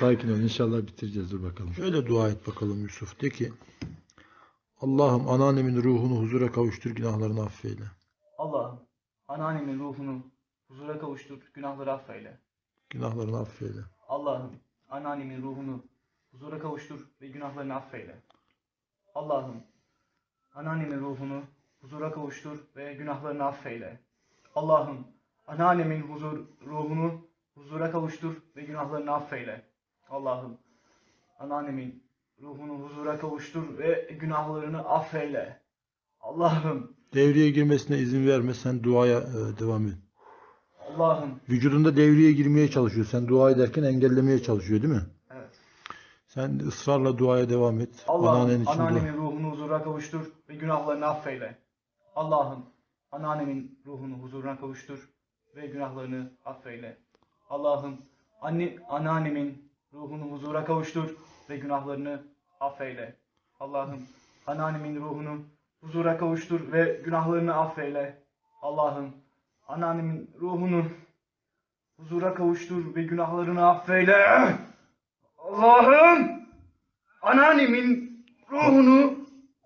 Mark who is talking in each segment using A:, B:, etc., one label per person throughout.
A: Sakin ol. İnşallah bitireceğiz. Dur bakalım. Şöyle dua et bakalım Yusuf. De ki Allah'ım anneannemin ruhunu huzura kavuştur, günahlarını affeyle.
B: Allah'ım anneannemin ruhunu huzura kavuştur, günahları affeyle.
A: Günahlarını affeyle.
B: Allah'ım anneannemin ruhunu huzura kavuştur ve günahlarını affeyle. Allah'ım anneannemin ruhunu huzura kavuştur ve günahlarını affeyle. Allah'ım anneannemin huzur ruhunu huzura kavuştur ve günahlarını affeyle. Allah'ım anneannemin ruhunu huzura kavuştur ve günahlarını affeyle. Allah'ım
A: Devreye girmesine izin verme. Sen duaya e, devam et.
B: Allah'ım
A: Vücudunda devreye girmeye çalışıyor. Sen dua ederken engellemeye çalışıyor değil mi?
B: evet.
A: Sen ısrarla duaya devam et.
B: Allah'ım
A: için dua.
B: anneannemin ruhunu huzura kavuştur ve günahlarını affeyle. Allah'ım anneannemin ruhunu huzuruna kavuştur ve günahlarını affeyle. Allah'ım anne, anneannemin ruhunu huzura kavuştur ve günahlarını affeyle. Allah'ım anneannemin ruhunu huzura kavuştur ve günahlarını affeyle. Allah'ım anneannemin ruhunu huzura kavuştur ve günahlarını affeyle. Allah'ım Anneannemin ruhunu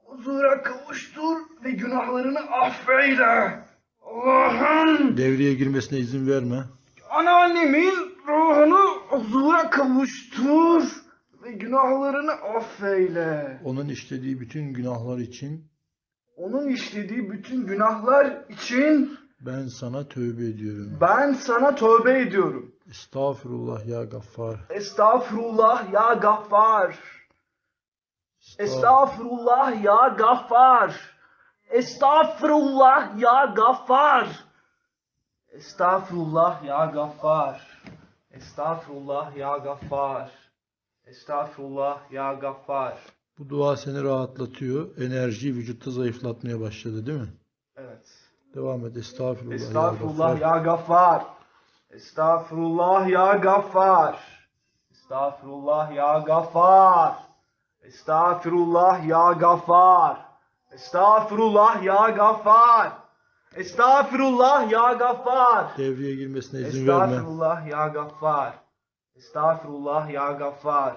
B: huzura kavuştur ve günahlarını affeyle. Allah'ım
A: Devreye girmesine izin verme.
B: anneannemin ruhunu huzura kavuştur ve günahlarını affeyle.
A: Onun işlediği bütün günahlar için
B: Onun işlediği bütün günahlar için
A: ben sana tövbe ediyorum.
B: ben sana tövbe ediyorum.
A: Estağfurullah ya gaffar.
B: Estağfurullah ya gaffar. Estağfurullah ya gaffar. Estağfurullah ya gaffar. Estağfurullah ya gaffar. Estağfurullah ya gaffar. Estağfurullah ya gaffar.
A: Bu dua seni rahatlatıyor. Enerjiyi vücutta zayıflatmaya başladı değil mi?
B: Evet.
A: Devam et. Estağfurullah,
B: Estağfurullah
A: ya gaffar.
B: Estağfurullah ya gaffar. Estağfurullah ya gaffar. Estağfurullah ya gaffar. Estağfurullah ya gaffar. Estağfurullah ya gaffar.
A: Devreye girmesine izin verme.
B: Estağfurullah ya gaffar. Estağfurullah ya gaffar.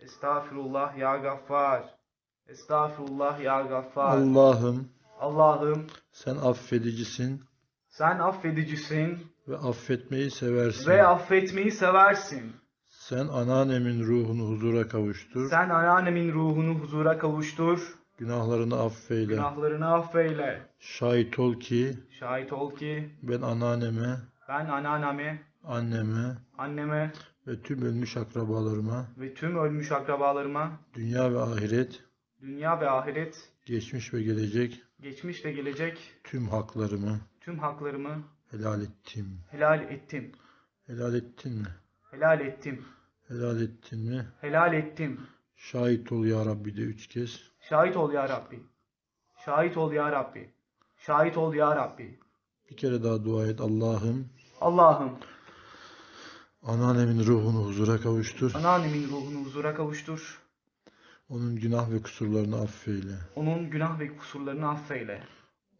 B: Estağfurullah ya gaffar. Estağfurullah ya gaffar.
A: Allah'ım
B: Allah'ım
A: sen affedicisin
B: sen affedicisin
A: ve affetmeyi seversin.
B: ve affetmeyi seversin.
A: Sen anneannemin ruhunu huzura kavuştur.
B: Sen anneannemin ruhunu huzura kavuştur.
A: Günahlarını affeyle.
B: Günahlarını affeyle.
A: Şahit ol ki
B: Şahit ol ki
A: ben anneanneme,
B: ben anneanneme,
A: anneme
B: anneme
A: ve tüm ölmüş akrabalarıma
B: ve tüm ölmüş akrabalarıma
A: dünya ve ahiret,
B: dünya ve ahiret,
A: geçmiş ve gelecek
B: geçmiş ve gelecek
A: tüm haklarımı
B: tüm haklarımı
A: helal ettim.
B: helal ettim.
A: Helal ettin mi?
B: Helal ettim.
A: Helal ettin mi?
B: Helal ettim.
A: Şahit ol ya Rabbi de üç kez.
B: Şahit ol ya Rabbi. Şahit ol ya Rabbi. Şahit ol ya Rabbi.
A: Bir kere daha dua et. Allah'ım
B: Allah'ım
A: anneannemin ruhunu huzura kavuştur.
B: anneannemin ruhunu huzura kavuştur.
A: Onun günah ve kusurlarını affeyle.
B: Onun günah ve kusurlarını affeyle.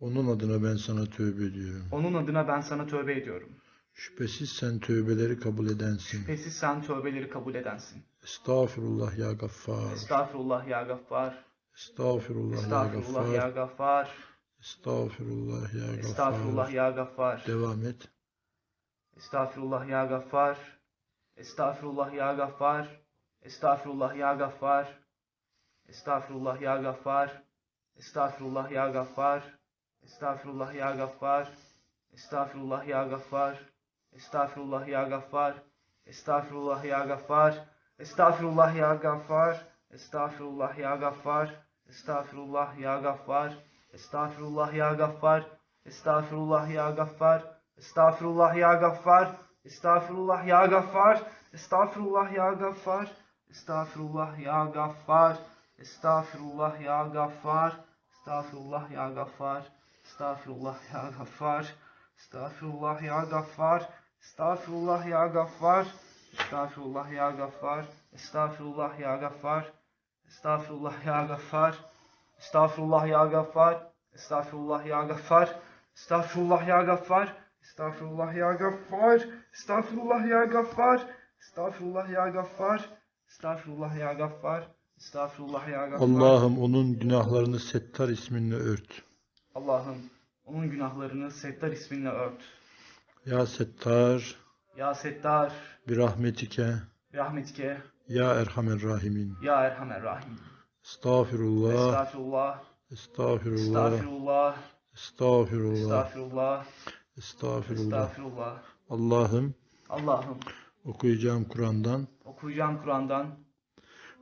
A: Onun adına ben sana tövbe ediyorum.
B: Onun adına ben sana tövbe ediyorum.
A: Şüphesiz sen tövbeleri kabul edensin.
B: Şüphesiz sen tövbeleri kabul edensin.
A: Estağfurullah ya gaffar.
B: Estağfurullah ya gaffar.
A: Estağfurullah ya
B: Estağfurullah ya
A: gaffar. Estağfurullah ya gaffar.
B: ya gaffar.
A: Devam et.
B: Estağfurullah ya gaffar. Estağfurullah ya gaffar. Estağfurullah ya gaffar. Estağfurullah ya gaffar. Estağfurullah ya gaffar. Estağfurullah ya gaffar. Estağfurullah ya gaffar. Estağfurullah ya gaffar. Estağfurullah ya gaffar. Estağfurullah ya gaffar. Estağfurullah ya gaffar. Estağfurullah ya gaffar. Estağfurullah ya gaffar. Estağfurullah ya gaffar. Estağfurullah ya gaffar. Estağfurullah ya gaffar. Estağfurullah ya gaffar. Estağfurullah ya gaffar. Estağfurullah ya gaffar. Estağfurullah ya gaffar. Estağfurullah ya gaffar. Estağfurullah ya gaffar. Estağfurullah ya gaffar. Estağfurullah ya gaffar. Estağfurullah ya gaffar. Estağfurullah ya gaffar. Estağfurullah ya gaffar. Estağfurullah ya gaffar. Estağfurullah ya gaffar. Estağfurullah ya gaffar. Estağfurullah ya gaffar. Estağfurullah ya Gaffar. Estağfurullah ya Gaffar. Estağfurullah ya Gaffar.
A: Allah'ım onun günahlarını Settar isminle ört.
B: Allah'ım onun günahlarını Settar isminle ört.
A: Ya Settar
B: Ya Settar,
A: bir rahmetike
B: rahmetike,
A: ya Erhamer Rahimin.
B: ya Erhamer Rahim.
A: Estağfirullah.
B: Estağfirullah,
A: Estağfirullah.
B: estağfirullah,
A: Estağfirullah.
B: estağfirullah,
A: Estağfirullah.
B: estağfirullah.
A: Allah'ım
B: Allah'ım
A: okuyacağım Kur'an'dan
B: okuyacağım Kur'an'dan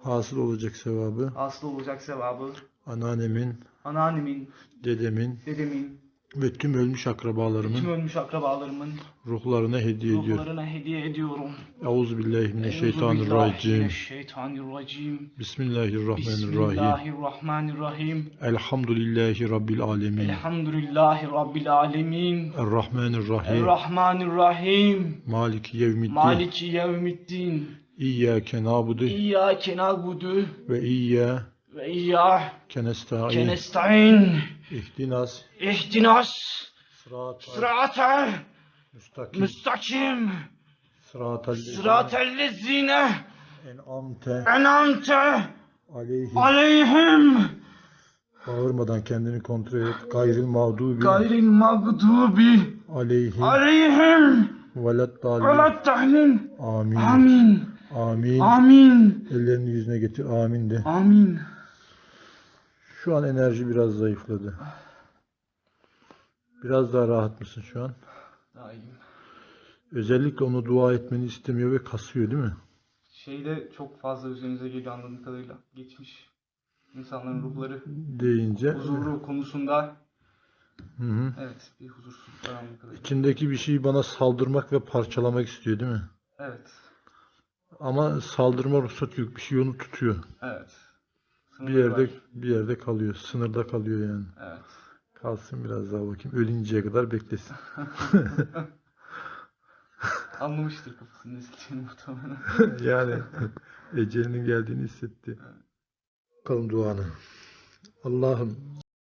A: hasıl olacak sevabı
B: aslı olacak sevabı
A: anneannemin,
B: anneannemin,
A: dedemin
B: dedemin,
A: ve tüm ölmüş
B: tüm
A: akrabalarımın
B: ölmüş akrabalarımın
A: ruhlarına hediye ediyorum.
B: ruhlarına hediye ediyorum.
A: Euzubillahimineşşeytanirracim.
B: Şeytanirracim.
A: Bismillahirrahmanirrahim.
B: Bismillahirrahmanirrahim.
A: Elhamdülillahi Rabbil alemin.
B: Elhamdülillahi Rabbil alemin.
A: Errahmanirrahim.
B: Errahmanirrahim.
A: Maliki yevmiddin.
B: Maliki yevmiddin.
A: İyyâke nâbudu
B: İyyâke na'budu
A: ve iyyâke
B: ve
A: nesta'in. İhdinas
B: İhdinas
A: sıratal
B: sıratel
A: müstakim.
B: müstakim.
A: Sıratal
B: Sıratel lezine
A: en'amte
B: en'amte
A: aleyhim.
B: aleyhim.
A: Bağırmadan kendini kontrol et. Gayril mağdubi
B: Gayril mağdubi
A: aleyhim.
B: aleyhim.
A: Velet
B: tahlin.
A: Amin.
B: Amin.
A: Amin.
B: Amin.
A: Ellerini yüzüne getir. Amin de.
B: Amin.
A: Şu an enerji biraz zayıfladı. Biraz daha rahat mısın şu an?
B: Daha iyiyim.
A: Özellikle onu dua etmeni istemiyor ve kasıyor değil mi?
B: Şeyde çok fazla üzerinize geliyor anladığım kadarıyla. Geçmiş insanların ruhları
A: Deyince
B: huzuru konusunda
A: hı hı.
B: evet bir huzursuzluk
A: içindeki bir şeyi bana saldırmak ve parçalamak istiyor değil mi?
B: Evet.
A: Ama saldırma ruhsatı yok. Bir şey onu tutuyor.
B: Evet.
A: Bir
B: Sınırları
A: yerde
B: var.
A: bir yerde kalıyor. Sınırda kalıyor yani.
B: Evet.
A: Kalsın biraz daha bakayım. Ölünceye kadar beklesin.
B: Anlamıştır kafasını hissettiğini muhtemelen.
A: yani ecelinin geldiğini hissetti. Bakalım duanı. Allah'ım